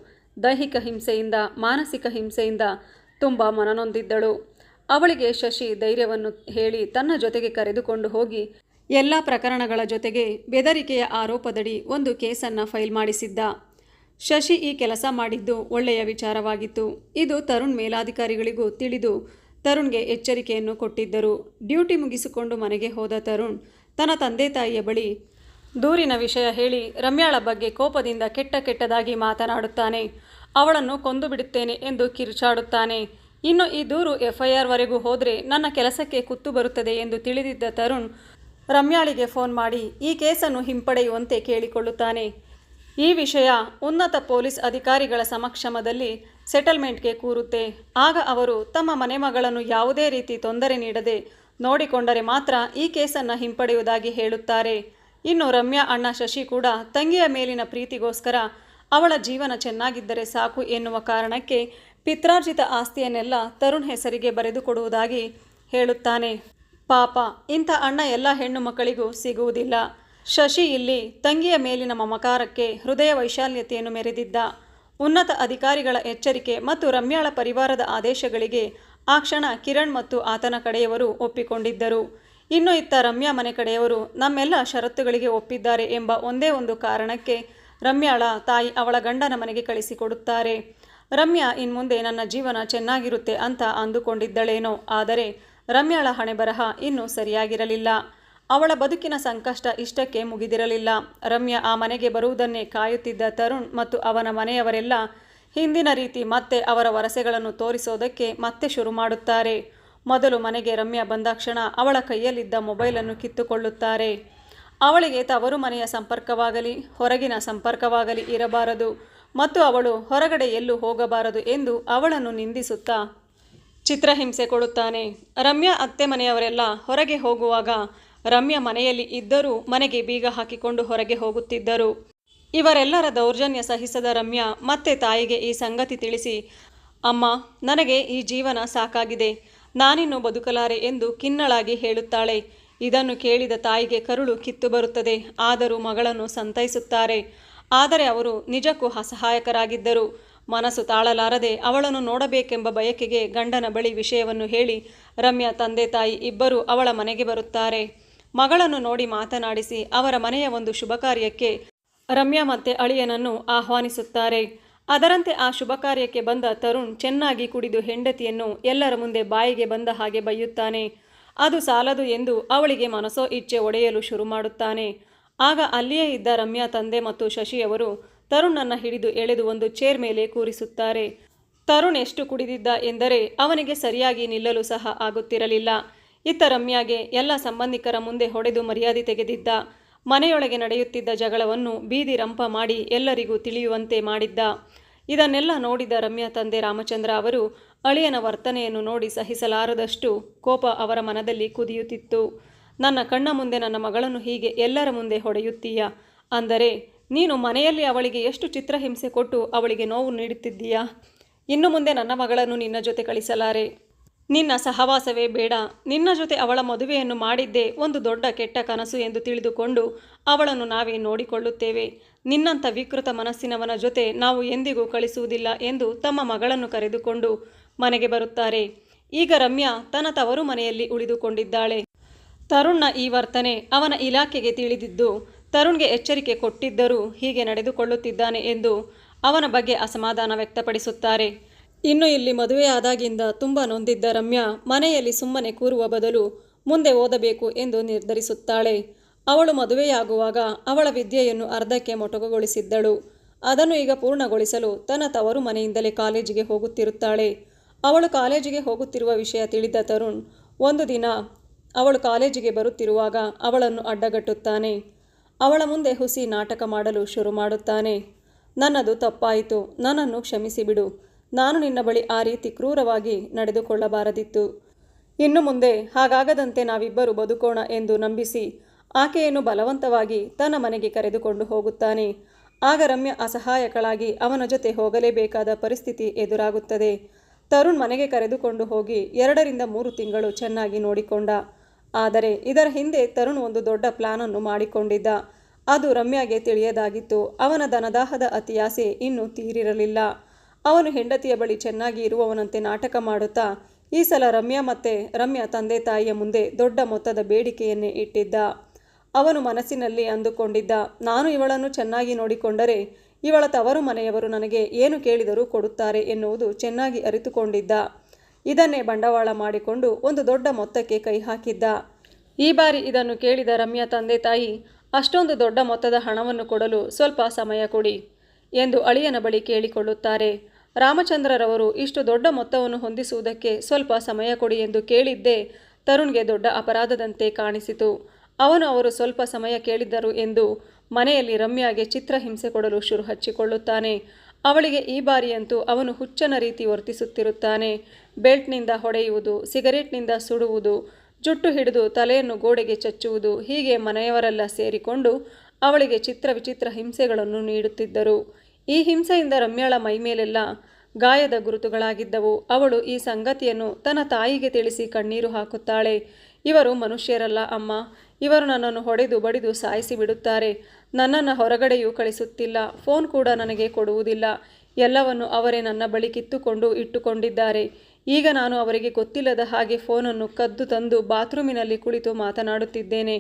ದೈಹಿಕ ಹಿಂಸೆಯಿಂದ, ಮಾನಸಿಕ ಹಿಂಸೆಯಿಂದ ತುಂಬ ಮನನೊಂದಿದ್ದಳು. ಅವಳಿಗೆ ಶಶಿ ಧೈರ್ಯವನ್ನು ಹೇಳಿ ತನ್ನ ಜೊತೆಗೆ ಕರೆದುಕೊಂಡು ಹೋಗಿ ಎಲ್ಲ ಪ್ರಕರಣಗಳ ಜೊತೆಗೆ ಬೆದರಿಕೆಯ ಆರೋಪದಡಿ ಒಂದು ಕೇಸನ್ನು ಫೈಲ್ ಮಾಡಿಸಿದ್ದ. ಶಶಿ ಈ ಕೆಲಸ ಮಾಡಿದ್ದು ಒಳ್ಳೆಯ ವಿಚಾರವಾಗಿತ್ತು. ಇದು ತರುಣ್ ಮೇಲಾಧಿಕಾರಿಗಳಿಗೂ ತಿಳಿದು ತರುಣ್ಗೆ ಎಚ್ಚರಿಕೆಯನ್ನು ಕೊಟ್ಟಿದ್ದರು. ಡ್ಯೂಟಿ ಮುಗಿಸಿಕೊಂಡು ಮನೆಗೆ ಹೋದ ತರುಣ್ ತನ್ನ ತಂದೆ ತಾಯಿಯ ಬಳಿ ದೂರಿನ ವಿಷಯ ಹೇಳಿ ರಮ್ಯಾಳ ಬಗ್ಗೆ ಕೋಪದಿಂದ ಕೆಟ್ಟ ಕೆಟ್ಟದಾಗಿ ಮಾತನಾಡುತ್ತಾನೆ. ಅವಳನ್ನು ಕೊಂದು ಬಿಡುತ್ತೇನೆ ಎಂದು ಕಿರುಚಾಡುತ್ತಾನೆ. ಇನ್ನು ಈ ದೂರು ಎಫ್ಐಆರ್ ವರೆಗೂ ಹೋದರೆ ನನ್ನ ಕೆಲಸಕ್ಕೆ ಕುತ್ತು ಬರುತ್ತದೆ ಎಂದು ತಿಳಿದಿದ್ದ ತರುಣ್ ರಮ್ಯಾಳಿಗೆ ಫೋನ್ ಮಾಡಿ ಈ ಕೇಸನ್ನು ಹಿಂಪಡೆಯುವಂತೆ ಕೇಳಿಕೊಳ್ಳುತ್ತಾನೆ. ಈ ವಿಷಯ ಉನ್ನತ ಪೊಲೀಸ್ ಅಧಿಕಾರಿಗಳ ಸಮಕ್ಷಮದಲ್ಲಿ ಸೆಟಲ್ಮೆಂಟ್ಗೆ ಕೂರುತ್ತೆ. ಆಗ ಅವರು ತಮ್ಮ ಮನೆಮಗಳನ್ನು ಯಾವುದೇ ರೀತಿ ತೊಂದರೆ ನೀಡದೆ ನೋಡಿಕೊಂಡರೆ ಮಾತ್ರ ಈ ಕೇಸನ್ನು ಹಿಂಪಡೆಯುವುದಾಗಿ ಹೇಳುತ್ತಾರೆ. ಇನ್ನು ರಮ್ಯಾ ಅಣ್ಣ ಶಶಿ ಕೂಡ ತಂಗಿಯ ಮೇಲಿನ ಪ್ರೀತಿಗೋಸ್ಕರ ಅವಳ ಜೀವನ ಚೆನ್ನಾಗಿದ್ದರೆ ಸಾಕು ಎನ್ನುವ ಕಾರಣಕ್ಕೆ ಪಿತ್ರಾರ್ಜಿತ ಆಸ್ತಿಯನ್ನೆಲ್ಲ ತರುಣ್ ಹೆಸರಿಗೆ ಬರೆದುಕೊಡುವುದಾಗಿ ಹೇಳುತ್ತಾನೆ. ಪಾಪ, ಇಂಥ ಅಣ್ಣ ಎಲ್ಲ ಹೆಣ್ಣು ಮಕ್ಕಳಿಗೂ ಸಿಗುವುದಿಲ್ಲ. ಶಶಿ ಇಲ್ಲಿ ತಂಗಿಯ ಮೇಲಿನ ಮಮಕಾರಕ್ಕೆ ಹೃದಯ ವೈಶಾಲ್ಯತೆಯನ್ನು ಮೆರೆದಿದ್ದ. ಉನ್ನತ ಅಧಿಕಾರಿಗಳ ಎಚ್ಚರಿಕೆ ಮತ್ತು ರಮ್ಯಾಳ ಪರಿವಾರದ ಆದೇಶಗಳಿಗೆ ಆ ಕ್ಷಣ ಕಿರಣ್ ಮತ್ತು ಆತನ ಕಡೆಯವರು ಒಪ್ಪಿಕೊಂಡಿದ್ದರು. ಇನ್ನು ಇತ್ತ ರಮ್ಯಾ ಮನೆ ಕಡೆಯವರು ನಮ್ಮೆಲ್ಲ ಷರತ್ತುಗಳಿಗೆ ಒಪ್ಪಿದ್ದಾರೆ ಎಂಬ ಒಂದೇ ಒಂದು ಕಾರಣಕ್ಕೆ ರಮ್ಯಾಳ ತಾಯಿ ಅವಳ ಗಂಡನ ಮನೆಗೆ ಕಳಿಸಿಕೊಡುತ್ತಾರೆ. ರಮ್ಯಾ ಇನ್ಮುಂದೆ ನನ್ನ ಜೀವನ ಚೆನ್ನಾಗಿರುತ್ತೆ ಅಂತ ಅಂದುಕೊಂಡಿದ್ದಳೇನೋ, ಆದರೆ ರಮ್ಯಾಳ ಹಣೆಬರಹ ಇನ್ನೂ ಸರಿಯಾಗಿರಲಿಲ್ಲ. ಅವಳ ಬದುಕಿನ ಸಂಕಷ್ಟ ಇಷ್ಟಕ್ಕೆ ಮುಗಿದಿರಲಿಲ್ಲ. ರಮ್ಯಾ ಆ ಮನೆಗೆ ಬರುವುದನ್ನೇ ಕಾಯುತ್ತಿದ್ದ ತರುಣ್ ಮತ್ತು ಅವನ ಮನೆಯವರೆಲ್ಲ ಹಿಂದಿನ ರೀತಿ ಮತ್ತೆ ಅವರ ವರಸೆಗಳನ್ನು ತೋರಿಸೋದಕ್ಕೆ ಮತ್ತೆ ಶುರು ಮಾಡುತ್ತಾರೆ. ಮೊದಲು ಮನೆಗೆ ರಮ್ಯಾ ಬಂದಾಕ್ಷಣ ಅವಳ ಕೈಯಲ್ಲಿದ್ದ ಮೊಬೈಲನ್ನು ಕಿತ್ತುಕೊಳ್ಳುತ್ತಾರೆ. ಅವಳಿಗೆ ತವರು ಮನೆಯ ಸಂಪರ್ಕವಾಗಲಿ, ಹೊರಗಿನ ಸಂಪರ್ಕವಾಗಲಿ ಇರಬಾರದು ಮತ್ತು ಅವಳು ಹೊರಗಡೆ ಎಲ್ಲೂ ಹೋಗಬಾರದು ಎಂದು ಅವಳನ್ನು ನಿಂದಿಸುತ್ತಾ ಚಿತ್ರಹಿಂಸೆ ಕೊಡುತ್ತಾನೆ. ರಮ್ಯಾ ಅತ್ತೆ ಮನೆಯವರೆಲ್ಲ ಹೊರಗೆ ಹೋಗುವಾಗ ರಮ್ಯಾ ಮನೆಯಲ್ಲಿ ಇದ್ದರೂ ಮನೆಗೆ ಬೀಗ ಹಾಕಿಕೊಂಡು ಹೊರಗೆ ಹೋಗುತ್ತಿದ್ದರು. ಇವರೆಲ್ಲರ ದೌರ್ಜನ್ಯ ಸಹಿಸದ ರಮ್ಯಾ ಮತ್ತೆ ತಾಯಿಗೆ ಈ ಸಂಗತಿ ತಿಳಿಸಿ, ಅಮ್ಮ, ನನಗೆ ಈ ಜೀವನ ಸಾಕಾಗಿದೆ. ನಾನಿನ್ನು ಬದುಕಲಾರೆ ಎಂದು ಕಿನ್ನಳಾಗಿ ಹೇಳುತ್ತಾಳೆ. ಇದನ್ನು ಕೇಳಿದ ತಾಯಿಗೆ ಕರುಳು ಕಿತ್ತು ಬರುತ್ತದೆ. ಆದರೂ ಮಗಳನ್ನು ಸಂತೈಸುತ್ತಾರೆ. ಆದರೆ ಅವರು ನಿಜಕ್ಕೂ ಅಸಹಾಯಕರಾಗಿದ್ದರು. ಮನಸ್ಸು ತಾಳಲಾರದೆ ಅವಳನ್ನು ನೋಡಬೇಕೆಂಬ ಬಯಕೆಗೆ ಗಂಡನ ಬಳಿ ವಿಷಯವನ್ನು ಹೇಳಿ ರಮ್ಯಾ ತಂದೆ ತಾಯಿ ಇಬ್ಬರೂ ಅವಳ ಮನೆಗೆ ಬರುತ್ತಾರೆ. ಮಗಳನ್ನು ನೋಡಿ ಮಾತನಾಡಿಸಿ ಅವರ ಮನೆಯ ಒಂದು ಶುಭ ಕಾರ್ಯಕ್ಕೆ ರಮ್ಯಾ ಮತ್ತೆ ಅಳಿಯನನ್ನು ಆಹ್ವಾನಿಸುತ್ತಾರೆ. ಅದರಂತೆ ಆ ಶುಭ ಕಾರ್ಯಕ್ಕೆ ಬಂದ ತರುಣ್ ಚೆನ್ನಾಗಿ ಕುಡಿದು ಹೆಂಡತಿಯನ್ನು ಎಲ್ಲರ ಮುಂದೆ ಬಾಯಿಗೆ ಬಂದ ಹಾಗೆ ಬೈಯುತ್ತಾನೆ. ಅದು ಸಾಲದು ಎಂದು ಅವಳಿಗೆ ಮನಸೋ ಇಚ್ಛೆ ಒಡೆಯಲು ಶುರು ಮಾಡುತ್ತಾನೆ. ಆಗ ಅಲ್ಲಿಯೇ ಇದ್ದ ರಮ್ಯಾ ತಂದೆ ಮತ್ತು ಶಶಿಯವರು ತರುಣನ್ನ ಹಿಡಿದು ಎಳೆದು ಒಂದು ಚೇರ್ ಮೇಲೆ ಕೂರಿಸುತ್ತಾರೆ. ತರುಣ್ ಎಷ್ಟು ಕುಡಿದಿದ್ದ ಎಂದರೆ ಅವನಿಗೆ ಸರಿಯಾಗಿ ನಿಲ್ಲಲು ಸಹ ಆಗುತ್ತಿರಲಿಲ್ಲ. ಇತ್ತ ರಮ್ಯಾಗೆ ಎಲ್ಲ ಸಂಬಂಧಿಕರ ಮುಂದೆ ಹೊಡೆದು ಮರ್ಯಾದೆ ತೆಗೆದಿದ್ದ, ಮನೆಯೊಳಗೆ ನಡೆಯುತ್ತಿದ್ದ ಜಗಳವನ್ನು ಬೀದಿ ರಂಪ ಮಾಡಿ ಎಲ್ಲರಿಗೂ ತಿಳಿಯುವಂತೆ ಮಾಡಿದ್ದ. ಇದನ್ನೆಲ್ಲ ನೋಡಿದ ರಮ್ಯಾ ತಂದೆ ರಾಮಚಂದ್ರ ಅವರು, ಅಳಿಯನ ವರ್ತನೆಯನ್ನು ನೋಡಿ ಸಹಿಸಲಾರದಷ್ಟು ಕೋಪ ಅವರ ಮನದಲ್ಲಿ ಕುದಿಯುತ್ತಿತ್ತು. ನನ್ನ ಕಣ್ಣ ಮುಂದೆ ನನ್ನ ಮಗಳನ್ನು ಹೀಗೆ ಎಲ್ಲರ ಮುಂದೆ ಹೊಡೆಯುತ್ತೀಯ? ಅಂದರೆ, ನೀನು ಮನೆಯಲ್ಲಿ ಅವಳಿಗೆ ಎಷ್ಟು ಚಿತ್ರಹಿಂಸೆ ಕೊಟ್ಟು ಅವಳಿಗೆ ನೋವು ನೀಡುತ್ತಿದ್ದೀಯಾ? ಇನ್ನು ಮುಂದೆ ನನ್ನ ಮಗಳನ್ನು ನಿನ್ನ ಜೊತೆ ಕಳಿಸಲಾರೆ. ನಿನ್ನ ಸಹವಾಸವೇ ಬೇಡ. ನಿನ್ನ ಜೊತೆ ಅವಳ ಮದುವೆಯನ್ನು ಮಾಡಿದ್ದೇ ಒಂದು ದೊಡ್ಡ ಕೆಟ್ಟ ಕನಸು ಎಂದು ತಿಳಿದುಕೊಂಡು ಅವಳನ್ನು ನಾವೇ ನೋಡಿಕೊಳ್ಳುತ್ತೇವೆ. ನಿನ್ನಂಥ ವಿಕೃತ ಮನಸ್ಸಿನವನ ಜೊತೆ ನಾವು ಎಂದಿಗೂ ಕಳಿಸುವುದಿಲ್ಲ ಎಂದು ತಮ್ಮ ಮಗಳನ್ನು ಕರೆದುಕೊಂಡು ಮನೆಗೆ ಬರುತ್ತಾರೆ. ಈಗ ರಮ್ಯಾ ತನ್ನ ತವರು ಮನೆಯಲ್ಲಿ ಉಳಿದುಕೊಂಡಿದ್ದಾಳೆ. ತರುಣ್ನ ಈ ವರ್ತನೆ ಅವನ ಇಲಾಖೆಗೆ ತಿಳಿದಿದ್ದು, ತರುಣ್ಗೆ ಎಚ್ಚರಿಕೆ ಕೊಟ್ಟಿದ್ದರೂ ಹೀಗೆ ನಡೆದುಕೊಳ್ಳುತ್ತಿದ್ದಾನೆ ಎಂದು ಅವನ ಬಗ್ಗೆ ಅಸಮಾಧಾನ ವ್ಯಕ್ತಪಡಿಸುತ್ತಾರೆ. ಇನ್ನು ಇಲ್ಲಿ ಮದುವೆಯಾದಾಗಿಂದ ತುಂಬ ನೊಂದಿದ್ದ ರಮ್ಯಾ ಮನೆಯಲ್ಲಿ ಸುಮ್ಮನೆ ಕೂರುವ ಬದಲು ಮುಂದೆ ಓದಬೇಕು ಎಂದು ನಿರ್ಧರಿಸುತ್ತಾಳೆ. ಅವಳು ಮದುವೆಯಾಗುವಾಗ ಅವಳ ವಿದ್ಯೆಯನ್ನು ಅರ್ಧಕ್ಕೆ ಮೊಟಕುಗೊಳಿಸಿದ್ದಳು. ಅದನ್ನು ಈಗ ಪೂರ್ಣಗೊಳಿಸಲು ತನ್ನ ತವರು ಮನೆಯಿಂದಲೇ ಕಾಲೇಜಿಗೆ ಹೋಗುತ್ತಿರುತ್ತಾಳೆ. ಅವಳು ಕಾಲೇಜಿಗೆ ಹೋಗುತ್ತಿರುವ ವಿಷಯ ತಿಳಿದ ತರುಣ್ ಒಂದು ದಿನ ಅವಳು ಕಾಲೇಜಿಗೆ ಬರುತ್ತಿರುವಾಗ ಅವಳನ್ನು ಅಡ್ಡಗಟ್ಟುತ್ತಾನೆ. ಅವಳ ಮುಂದೆ ಹುಸಿ ನಾಟಕ ಮಾಡಲು ಶುರು ಮಾಡುತ್ತಾನೆ. ನನ್ನದು ತಪ್ಪಾಯಿತು. ನನ್ನನ್ನು ಕ್ಷಮಿಸಿಬಿಡು. ನಾನು ನಿನ್ನ ಬಳಿ ಆ ರೀತಿ ಕ್ರೂರವಾಗಿ ನಡೆದುಕೊಳ್ಳಬಾರದಿತ್ತು. ಇನ್ನು ಮುಂದೆ ಹಾಗಾಗದಂತೆ ನಾವಿಬ್ಬರು ಬದುಕೋಣ ಎಂದು ನಂಬಿಸಿ ಆಕೆಯನ್ನು ಬಲವಂತವಾಗಿ ತನ್ನ ಮನೆಗೆ ಕರೆದುಕೊಂಡು ಹೋಗುತ್ತಾನೆ. ಆಗ ರಮ್ಯ ಅಸಹಾಯಕಳಾಗಿ ಅವನ ಜೊತೆ ಹೋಗಲೇಬೇಕಾದ ಪರಿಸ್ಥಿತಿ ಎದುರಾಗುತ್ತದೆ. ತರುಣ್ ಮನೆಗೆ ಕರೆದುಕೊಂಡು ಹೋಗಿ ಎರಡರಿಂದ ಮೂರು ತಿಂಗಳು ಚೆನ್ನಾಗಿ ನೋಡಿಕೊಂಡ. ಆದರೆ ಇದರ ಹಿಂದೆ ತರುಣ್ ಒಂದು ದೊಡ್ಡ ಪ್ಲಾನನ್ನು ಮಾಡಿಕೊಂಡಿದ್ದ. ಅದು ರಮ್ಯಾಗೆ ತಿಳಿಯದಾಗಿತ್ತು. ಅವನ ದನದಾಹದ ಅತಿಯಾಸೆ ಇನ್ನೂ ತೀರಿರಲಿಲ್ಲ. ಅವನು ಹೆಂಡತಿಯ ಬಳಿ ಚೆನ್ನಾಗಿ ಇರುವವನಂತೆ ನಾಟಕ ಮಾಡುತ್ತಾ, ಈ ಸಲ ರಮ್ಯಾ ಮತ್ತೆ ರಮ್ಯಾ ತಂದೆ ತಾಯಿಯ ಮುಂದೆ ದೊಡ್ಡ ಮೊತ್ತದ ಬೇಡಿಕೆಯನ್ನೇ ಇಟ್ಟಿದ್ದ. ಅವನು ಮನಸ್ಸಿನಲ್ಲಿ ಅಂದುಕೊಂಡಿದ್ದ, ನಾನು ಇವಳನ್ನು ಚೆನ್ನಾಗಿ ನೋಡಿಕೊಂಡರೆ ಇವಳ ತವರು ಮನೆಯವರು ನನಗೆ ಏನು ಕೇಳಿದರೂ ಕೊಡುತ್ತಾರೆ ಎನ್ನುವುದು ಚೆನ್ನಾಗಿ ಅರಿತುಕೊಂಡಿದ್ದ. ಇದನ್ನೇ ಬಂಡವಾಳ ಮಾಡಿಕೊಂಡು ಒಂದು ದೊಡ್ಡ ಮೊತ್ತಕ್ಕೆ ಕೈ ಹಾಕಿದ್ದ. ಈ ಬಾರಿ ಇದನ್ನು ಕೇಳಿದ ರಮ್ಯಾ ತಂದೆ ತಾಯಿ, ಅಷ್ಟೊಂದು ದೊಡ್ಡ ಮೊತ್ತದ ಹಣವನ್ನು ಕೊಡಲು ಸ್ವಲ್ಪ ಸಮಯ ಕೊಡಿ ಎಂದು ಅಳಿಯನ ಬಳಿ ಕೇಳಿಕೊಳ್ಳುತ್ತಾರೆ. ರಾಮಚಂದ್ರರವರು ಇಷ್ಟು ದೊಡ್ಡ ಮೊತ್ತವನ್ನು ಹೊಂದಿಸುವುದಕ್ಕೆ ಸ್ವಲ್ಪ ಸಮಯ ಕೊಡಿ ಎಂದು ಕೇಳಿದ್ದೇ ತರುಣ್ಗೆ ದೊಡ್ಡ ಅಪರಾಧದಂತೆ ಕಾಣಿಸಿತು. ಅವನು ಅವರು ಸ್ವಲ್ಪ ಸಮಯ ಕೇಳಿದ್ದರು ಎಂದು ಮನೆಯಲ್ಲಿ ರಮ್ಯಾಗೆ ಚಿತ್ರಹಿಂಸೆ ಕೊಡಲು ಶುರು ಹಚ್ಚಿಕೊಳ್ಳುತ್ತಾನೆ. ಅವಳಿಗೆ ಈ ಬಾರಿಯಂತೂ ಅವನು ಹುಚ್ಚನ ರೀತಿ ವರ್ತಿಸುತ್ತಿರುತ್ತಾನೆ. ಬೆಲ್ಟ್ನಿಂದ ಹೊಡೆಯುವುದು, ಸಿಗರೇಟ್ನಿಂದ ಸುಡುವುದು, ಜುಟ್ಟು ಹಿಡಿದು ತಲೆಯನ್ನು ಗೋಡೆಗೆ ಚಚ್ಚುವುದು ಹೀಗೆ ಮನೆಯವರೆಲ್ಲ ಸೇರಿಕೊಂಡು ಅವಳಿಗೆ ಚಿತ್ರ ವಿಚಿತ್ರ ಹಿಂಸೆಗಳನ್ನು ನೀಡುತ್ತಿದ್ದರು. ಈ ಹಿಂಸೆಯಿಂದ ರಮ್ಯಾಳ ಮೈಮೇಲೆಲ್ಲ ಗಾಯದ ಗುರುತುಗಳಾಗಿದ್ದವು. ಅವಳು ಈ ಸಂಗತಿಯನ್ನು ತನ್ನ ತಾಯಿಗೆ ತಿಳಿಸಿ ಕಣ್ಣೀರು ಹಾಕುತ್ತಾಳೆ. ಇವರು ಮನುಷ್ಯರಲ್ಲ ಅಮ್ಮ. ಇವರು ನನ್ನನ್ನು ಹೊಡೆದು ಬಡಿದು ಸಾಯಿಸಿ ಬಿಡುತ್ತಾರೆ. ನನ್ನನ್ನು ಹೊರಗಡೆಯೂ ಕಳಿಸುತ್ತಿಲ್ಲ. ಫೋನ್ ಕೂಡ ನನಗೆ ಕೊಡುವುದಿಲ್ಲ. ಎಲ್ಲವನ್ನು ಅವರೇ ನನ್ನ ಬಳಿ ಕಿತ್ತುಕೊಂಡು ಇಟ್ಟುಕೊಂಡಿದ್ದಾರೆ. ಈಗ ನಾನು ಅವರಿಗೆ ಗೊತ್ತಿಲ್ಲದ ಹಾಗೆ ಫೋನನ್ನು ಕದ್ದು ತಂದು ಬಾತ್ರೂಮಿನಲ್ಲಿ ಕುಳಿತು ಮಾತನಾಡುತ್ತಿದ್ದೇನೆ.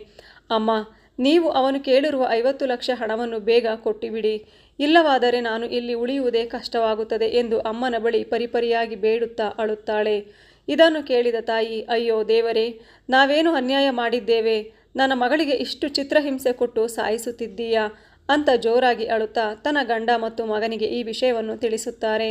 ಅಮ್ಮ ನೀವು ಅವನು ಕೇಳಿರುವ ಐವತ್ತು ಲಕ್ಷ ಹಣವನ್ನು ಬೇಗ ಕೊಟ್ಟಿಬಿಡಿ. ಇಲ್ಲವಾದರೆ ನಾನು ಇಲ್ಲಿ ಉಳಿಯುವುದೇ ಕಷ್ಟವಾಗುತ್ತದೆ ಎಂದು ಅಮ್ಮನ ಬಳಿ ಪರಿಪರಿಯಾಗಿ ಬೇಡುತ್ತಾ ಅಳುತ್ತಾಳೆ. ಇದನ್ನು ಕೇಳಿದ ತಾಯಿ, ಅಯ್ಯೋ ದೇವರೇ, ನಾವೇನು ಅನ್ಯಾಯ ಮಾಡಿದ್ದೇವೆ? ನನ್ನ ಮಗಳಿಗೆ ಇಷ್ಟು ಚಿತ್ರಹಿಂಸೆ ಕೊಟ್ಟು ಸಾಯಿಸುತ್ತಿದ್ದೀಯಾ? ಅಂತ ಜೋರಾಗಿ ಅಳುತ್ತಾ ತನ್ನ ಗಂಡ ಮತ್ತು ಮಗನಿಗೆ ಈ ವಿಷಯವನ್ನು ತಿಳಿಸುತ್ತಾರೆ.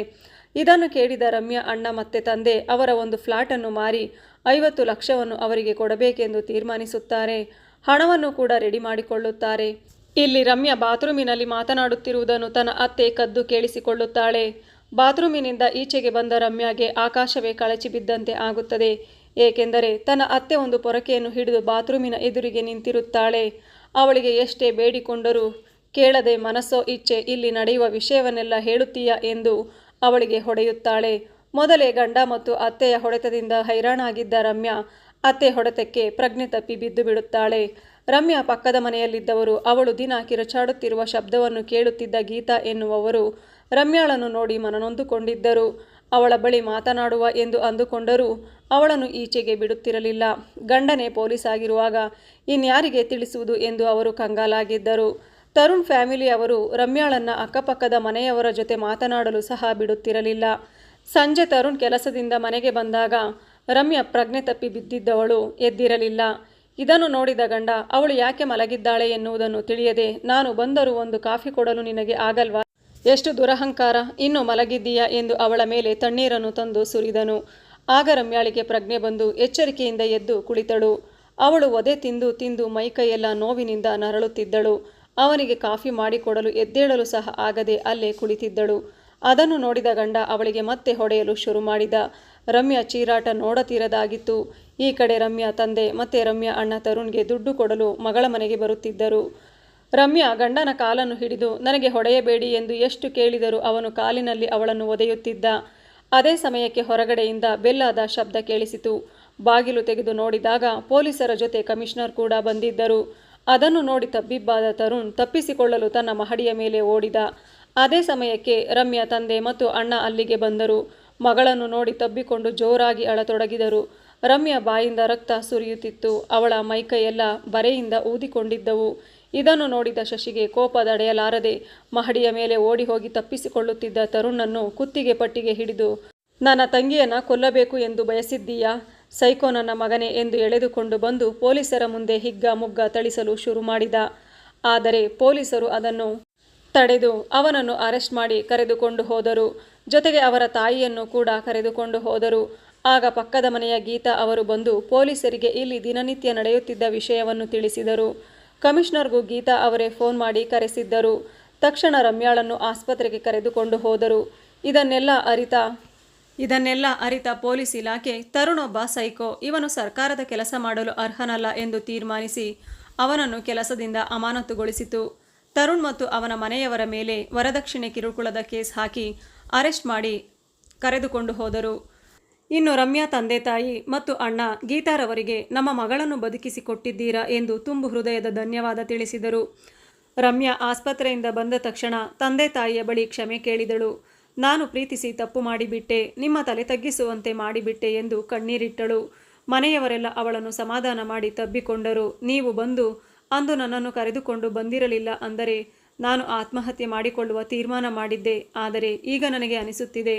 ಇದನ್ನು ಕೇಳಿದ ರಮ್ಯಾ ಅಣ್ಣ ಮತ್ತೆ ತಂದೆ ಅವರ ಒಂದು ಫ್ಲಾಟನ್ನು ಮಾರಿ ಐವತ್ತು ಲಕ್ಷವನ್ನು ಅವರಿಗೆ ಕೊಡಬೇಕೆಂದು ತೀರ್ಮಾನಿಸುತ್ತಾರೆ. ಹಣವನ್ನು ಕೂಡ ರೆಡಿ ಮಾಡಿಕೊಳ್ಳುತ್ತಾರೆ. ಇಲ್ಲಿ ರಮ್ಯಾ ಬಾತ್ರೂಮಿನಲ್ಲಿ ಮಾತನಾಡುತ್ತಿರುವುದನ್ನು ತನ್ನ ಅತ್ತೆ ಕದ್ದು ಕೇಳಿಸಿಕೊಳ್ಳುತ್ತಾಳೆ. ಬಾತ್ರೂಮಿನಿಂದ ಈಚೆಗೆ ಬಂದ ರಮ್ಯಾಗೆ ಆಕಾಶವೇ ಕಳಚಿ ಬಿದ್ದಂತೆ ಆಗುತ್ತದೆ. ಏಕೆಂದರೆ ತನ್ನ ಅತ್ತೆ ಒಂದು ಪೊರಕೆಯನ್ನು ಹಿಡಿದು ಬಾತ್ರೂಮಿನ ಎದುರಿಗೆ ನಿಂತಿರುತ್ತಾಳೆ. ಅವಳಿಗೆ ಎಷ್ಟೇ ಬೇಡಿಕೊಂಡರೂ ಕೇಳದೆ ಮನಸ್ಸೋ ಇಚ್ಛೆ ಇಲ್ಲಿ ನಡೆಯುವ ವಿಷಯವನ್ನೆಲ್ಲ ಹೇಳುತ್ತೀಯ ಎಂದು ಅವಳಿಗೆ ಹೊಡೆಯುತ್ತಾಳೆ. ಮೊದಲೇ ಗಂಡ ಮತ್ತು ಅತ್ತೆಯ ಹೊಡೆತದಿಂದ ಹೈರಾಣಾಗಿದ್ದ ರಮ್ಯಾ ಅತ್ತೆ ಹೊಡೆತಕ್ಕೆ ಪ್ರಜ್ಞೆ ತಪ್ಪಿ ಬಿದ್ದು ಬಿಡುತ್ತಾಳೆ. ರಮ್ಯಾ ಪಕ್ಕದ ಮನೆಯಲ್ಲಿದ್ದವರು ಅವಳು ದಿನ ಕಿರುಚಾಡುತ್ತಿರುವ ಶಬ್ದವನ್ನು ಕೇಳುತ್ತಿದ್ದ ಗೀತಾ ಎನ್ನುವವರು ರಮ್ಯಾಳನ್ನು ನೋಡಿ ಮನನೊಂದುಕೊಂಡಿದ್ದರು. ಅವಳ ಬಳಿ ಮಾತನಾಡುವ ಎಂದು ಅಂದುಕೊಂಡರೂ ಅವಳನ್ನು ಈಚೆಗೆ ಬಿಡುತ್ತಿರಲಿಲ್ಲ. ಗಂಡನೇ ಪೊಲೀಸ್ ಆಗಿರುವಾಗ ಇನ್ಯಾರಿಗೆ ತಿಳಿಸುವುದು ಎಂದು ಅವರು ಕಂಗಾಲಾಗಿದ್ದರು. ತರುಣ್ ಫ್ಯಾಮಿಲಿ ಅವರು ರಮ್ಯಾಳನ್ನ ಅಕ್ಕಪಕ್ಕದ ಮನೆಯವರ ಜೊತೆ ಮಾತನಾಡಲು ಸಹ ಬಿಡುತ್ತಿರಲಿಲ್ಲ. ಸಂಜೆ ತರುಣ್ ಕೆಲಸದಿಂದ ಮನೆಗೆ ಬಂದಾಗ ರಮ್ಯಾ ಪ್ರಜ್ಞೆ ತಪ್ಪಿ ಬಿದ್ದಿದ್ದವಳು ಎದ್ದಿರಲಿಲ್ಲ. ಇದನ್ನು ನೋಡಿದ ಗಂಡ, ಅವಳು ಯಾಕೆ ಮಲಗಿದ್ದಾಳೆ ಎನ್ನುವುದನ್ನು ತಿಳಿಯದೆ, ನಾನು ಬಂದರೂ ಒಂದು ಕಾಫಿ ಕೊಡಲು ನಿನಗೆ ಆಗಲ್ವಾ? ಎಷ್ಟು ದುರಹಂಕಾರ, ಇನ್ನು ಮಲಗಿದ್ದೀಯಾ ಎಂದು ಅವಳ ಮೇಲೆ ತಣ್ಣೀರನ್ನು ತಂದು ಸುರಿದನು. ಆಗ ರಮ್ಯಾಳಿಗೆ ಪ್ರಜ್ಞೆ ಬಂದು ಎಚ್ಚರಿಕೆಯಿಂದ ಎದ್ದು ಕುಳಿತಳು. ಅವಳು ಒದೆ ತಿಂದು ತಿಂದು ಮೈಕೈಯೆಲ್ಲ ನೋವಿನಿಂದ ನರಳುತ್ತಿದ್ದಳು. ಅವನಿಗೆ ಕಾಫಿ ಮಾಡಿಕೊಡಲು ಎದ್ದೇಳಲು ಸಹ ಆಗದೆ ಅಲ್ಲೇ ಕುಳಿತಿದ್ದಳು. ಅದನ್ನು ನೋಡಿದ ಗಂಡ ಅವಳಿಗೆ ಮತ್ತೆ ಹೊಡೆಯಲು ಶುರು ಮಾಡಿದ. ರಮ್ಯಾ ಚೀರಾಟ ನೋಡತೀರದಾಗಿತ್ತು. ಈ ಕಡೆ ರಮ್ಯಾ ತಂದೆ ಮತ್ತೆ ರಮ್ಯಾ ಅಣ್ಣ ತರುಣ್ಗೆ ದುಡ್ಡು ಕೊಡಲು ಮಗಳ ಮನೆಗೆ ಬರುತ್ತಿದ್ದರು. ರಮ್ಯಾ ಗಂಡನ ಕಾಲನ್ನು ಹಿಡಿದು, ನನಗೆ ಹೊಡೆಯಬೇಡಿ ಎಂದು ಎಷ್ಟು ಕೇಳಿದರೂ ಅವನು ಕಾಲಿನಲ್ಲಿ ಅವಳನ್ನು ಒದೆಯುತ್ತಿದ್ದ. ಅದೇ ಸಮಯಕ್ಕೆ ಹೊರಗಡೆಯಿಂದ ಬೆಲ್ಲಾದ ಶಬ್ದ ಕೇಳಿಸಿತು. ಬಾಗಿಲು ತೆಗೆದು ನೋಡಿದಾಗ ಪೊಲೀಸರ ಜೊತೆ ಕಮಿಷನರ್ ಕೂಡ ಬಂದಿದ್ದರು. ಅದನ್ನು ನೋಡಿ ತಬ್ಬಿಬ್ಬಾದ ತರುಣ್ ತಪ್ಪಿಸಿಕೊಳ್ಳಲು ತನ್ನ ಮಹಡಿಯ ಮೇಲೆ ಓಡಿದ. ಅದೇ ಸಮಯಕ್ಕೆ ರಮ್ಯಾ ತಂದೆ ಮತ್ತು ಅಣ್ಣ ಅಲ್ಲಿಗೆ ಬಂದರು. ಮಗಳನ್ನು ನೋಡಿ ತಬ್ಬಿಕೊಂಡು ಜೋರಾಗಿ ಅಳತೊಡಗಿದರು. ರಮ್ಯ ಬಾಯಿಂದ ರಕ್ತ ಸುರಿಯುತ್ತಿತ್ತು. ಅವಳ ಮೈಕೈಯೆಲ್ಲ ಬರೆಯಿಂದ ಊದಿಕೊಂಡಿದ್ದವು. ಇದನ್ನು ನೋಡಿದ ಶಶಿಗೆ ಕೋಪ ತಡೆಯಲಾರದೆ ಮಹಡಿಯ ಮೇಲೆ ಓಡಿ ಹೋಗಿ ತಪ್ಪಿಸಿಕೊಳ್ಳುತ್ತಿದ್ದ ತರುಣನ್ನು ಕುತ್ತಿಗೆ ಪಟ್ಟಿಗೆ ಹಿಡಿದು, ನನ್ನ ತಂಗಿಯನ್ನ ಕೊಲ್ಲಬೇಕು ಎಂದು ಬಯಸಿದ್ದೀಯಾ? ಸೈಕೋ ನನ್ನ ಮಗನೇ ಎಂದು ಎಳೆದುಕೊಂಡು ಬಂದು ಪೊಲೀಸರ ಮುಂದೆ ಹಿಗ್ಗ ಮುಗ್ಗ ಥಳಿಸಲು ಶುರು ಮಾಡಿದ. ಆದರೆ ಪೊಲೀಸರು ಅದನ್ನು ತಡೆದು ಅವನನ್ನು ಅರೆಸ್ಟ್ ಮಾಡಿ ಕರೆದುಕೊಂಡು ಹೋದರು. ಜೊತೆಗೆ ಅವರ ತಾಯಿಯನ್ನು ಕೂಡ ಕರೆದುಕೊಂಡು ಹೋದರು. ಆಗ ಪಕ್ಕದ ಮನೆಯ ಗೀತಾ ಅವರು ಬಂದು ಪೊಲೀಸರಿಗೆ ಇಲ್ಲಿ ದಿನನಿತ್ಯ ನಡೆಯುತ್ತಿದ್ದ ವಿಷಯವನ್ನು ತಿಳಿಸಿದರು. ಕಮಿಷನರ್ಗೂ ಗೀತಾ ಅವರೇ ಫೋನ್ ಮಾಡಿ ಕರೆಸಿದ್ದರು. ತಕ್ಷಣ ರಮ್ಯಾಳನ್ನು ಆಸ್ಪತ್ರೆಗೆ ಕರೆದುಕೊಂಡು ಹೋದರು. ಇದನ್ನೆಲ್ಲ ಅರಿತ ಇದನ್ನೆಲ್ಲ ಅರಿತ ಪೊಲೀಸ್ ಇಲಾಖೆ, ತರುಣೊಬ್ಬ ಸೈಕೋ, ಇವನು ಸರ್ಕಾರದ ಕೆಲಸ ಮಾಡಲು ಅರ್ಹನಲ್ಲ ಎಂದು ತೀರ್ಮಾನಿಸಿ ಅವನನ್ನು ಕೆಲಸದಿಂದ ಅಮಾನತುಗೊಳಿಸಿತು. ತರುಣ್ ಮತ್ತು ಅವನ ಮನೆಯವರ ಮೇಲೆ ವರದಕ್ಷಿಣೆ ಕಿರುಕುಳದ ಕೇಸ್ ಹಾಕಿ ಅರೆಸ್ಟ್ ಮಾಡಿ ಕರೆದುಕೊಂಡು ಹೋದರು. ಇನ್ನು ರಮ್ಯಾ ತಂದೆ ತಾಯಿ ಮತ್ತು ಅಣ್ಣ ಗೀತಾರವರಿಗೆ ನಮ್ಮ ಮಗಳನ್ನು ಬದುಕಿಸಿಕೊಟ್ಟಿದ್ದೀರಾ ಎಂದು ತುಂಬು ಹೃದಯದ ಧನ್ಯವಾದ ತಿಳಿಸಿದರು. ರಮ್ಯಾ ಆಸ್ಪತ್ರೆಯಿಂದ ಬಂದ ತಕ್ಷಣ ತಂದೆ ತಾಯಿಯ ಬಳಿ ಕ್ಷಮೆ ಕೇಳಿದಳು. ನಾನು ಪ್ರೀತಿಸಿ ತಪ್ಪು ಮಾಡಿಬಿಟ್ಟೆ, ನಿಮ್ಮ ತಲೆ ತಗ್ಗಿಸುವಂತೆ ಮಾಡಿಬಿಟ್ಟೆ ಎಂದು ಕಣ್ಣೀರಿಟ್ಟಳು. ಮನೆಯವರೆಲ್ಲ ಅವಳನ್ನು ಸಮಾಧಾನ ಮಾಡಿ ತಬ್ಬಿಕೊಂಡರು. ನೀವು ಬಂದು ಅಂದು ನನ್ನನ್ನು ಕರೆದುಕೊಂಡು ಬಂದಿರಲಿಲ್ಲ ಅಂದರೆ ನಾನು ಆತ್ಮಹತ್ಯೆ ಮಾಡಿಕೊಳ್ಳುವ ತೀರ್ಮಾನ ಮಾಡಿದ್ದೆ, ಆದರೆ ಈಗ ನನಗೆ ಅನಿಸುತ್ತಿದೆ,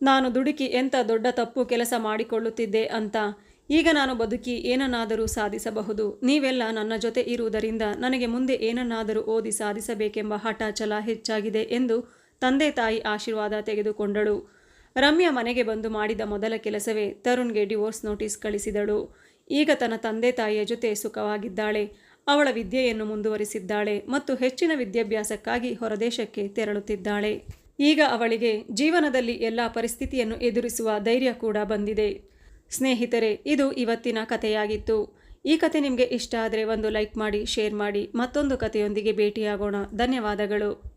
ನಾನು ದುಡುಕಿ ಎಂಥ ದೊಡ್ಡ ತಪ್ಪು ಕೆಲಸ ಮಾಡಿಕೊಳ್ಳುತ್ತಿದ್ದೆ ಅಂತ. ಈಗ ನಾನು ಬದುಕಿ ಏನನ್ನಾದರೂ ಸಾಧಿಸಬಹುದು. ನೀವೆಲ್ಲ ನನ್ನ ಜೊತೆ ಇರುವುದರಿಂದ ನನಗೆ ಮುಂದೆ ಏನನ್ನಾದರೂ ಓದಿ ಸಾಧಿಸಬೇಕೆಂಬ ಹಠ ಛಲ ಹೆಚ್ಚಾಗಿದೆ ಎಂದು ತಂದೆ ತಾಯಿ ಆಶೀರ್ವಾದ ತೆಗೆದುಕೊಂಡಳು. ರಮ್ಯಾ ಮನೆಗೆ ಬಂದು ಮಾಡಿದ ಮೊದಲ ಕೆಲಸವೇ ತರುಣ್ಗೆ ಡಿವೋರ್ಸ್ ನೋಟಿಸ್ ಕಳಿಸಿದಳು. ಈಗ ತನ್ನ ತಂದೆ ತಾಯಿಯ ಜೊತೆ ಸುಖವಾಗಿದ್ದಾಳೆ. ಅವಳ ವಿದ್ಯೆಯನ್ನು ಮುಂದುವರಿಸಿದ್ದಾಳೆ ಮತ್ತು ಹೆಚ್ಚಿನ ವಿದ್ಯಾಭ್ಯಾಸಕ್ಕಾಗಿ ಹೊರದೇಶಕ್ಕೆ ತೆರಳುತ್ತಿದ್ದಾಳೆ. ಈಗ ಅವಳಿಗೆ ಜೀವನದಲ್ಲಿ ಎಲ್ಲ ಪರಿಸ್ಥಿತಿಯನ್ನು ಎದುರಿಸುವ ಧೈರ್ಯ ಕೂಡ ಬಂದಿದೆ. ಸ್ನೇಹಿತರೆ, ಇದು ಇವತ್ತಿನ ಕಥೆಯಾಗಿತ್ತು. ಈ ಕತೆ ನಿಮಗೆ ಇಷ್ಟ ಆದರೆ ಒಂದು ಲೈಕ್ ಮಾಡಿ, ಶೇರ್ ಮಾಡಿ, ಮತ್ತೊಂದು ಕಥೆಯೊಂದಿಗೆ ಭೇಟಿಯಾಗೋಣ. ಧನ್ಯವಾದಗಳು.